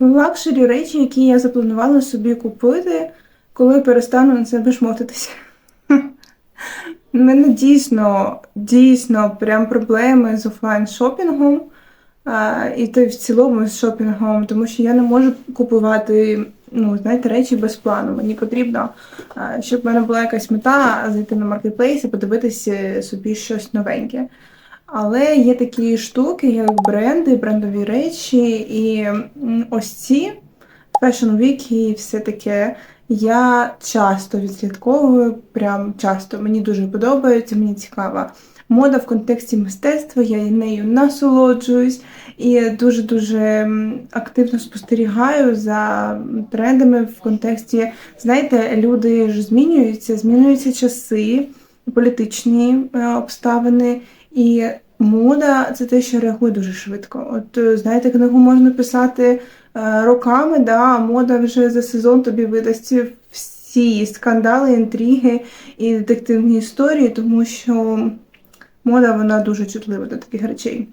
Лакшері речі, які я запланувала собі купити, коли перестану на себе шмотитися. У мене дійсно, дійсно прям проблеми з офлайн шопінгом. А, і то в цілому з шопінгом, тому що я не можу купувати, ну, знаєте, речі без плану. Мені потрібно, а, щоб в мене була якась мета зайти на маркетплейс і подивитися собі щось новеньке. Але є такі штуки, як бренди, брендові речі, і ось ці Fashion Week і все таке. Я часто відслідковую, прям часто. Мені дуже подобається, мені цікава мода в контексті мистецтва, я нею насолоджуюсь і дуже-дуже активно спостерігаю за трендами в контексті, знаєте, люди ж змінюються, змінюються часи, політичні е, обставини, і мода це те, що реагує дуже швидко. От е, знаєте, книгу можна писати е, роками, да, а мода вже за сезон тобі видасть всі скандали, інтриги і детективні історії, тому що мода вона дуже чутлива до таких речей.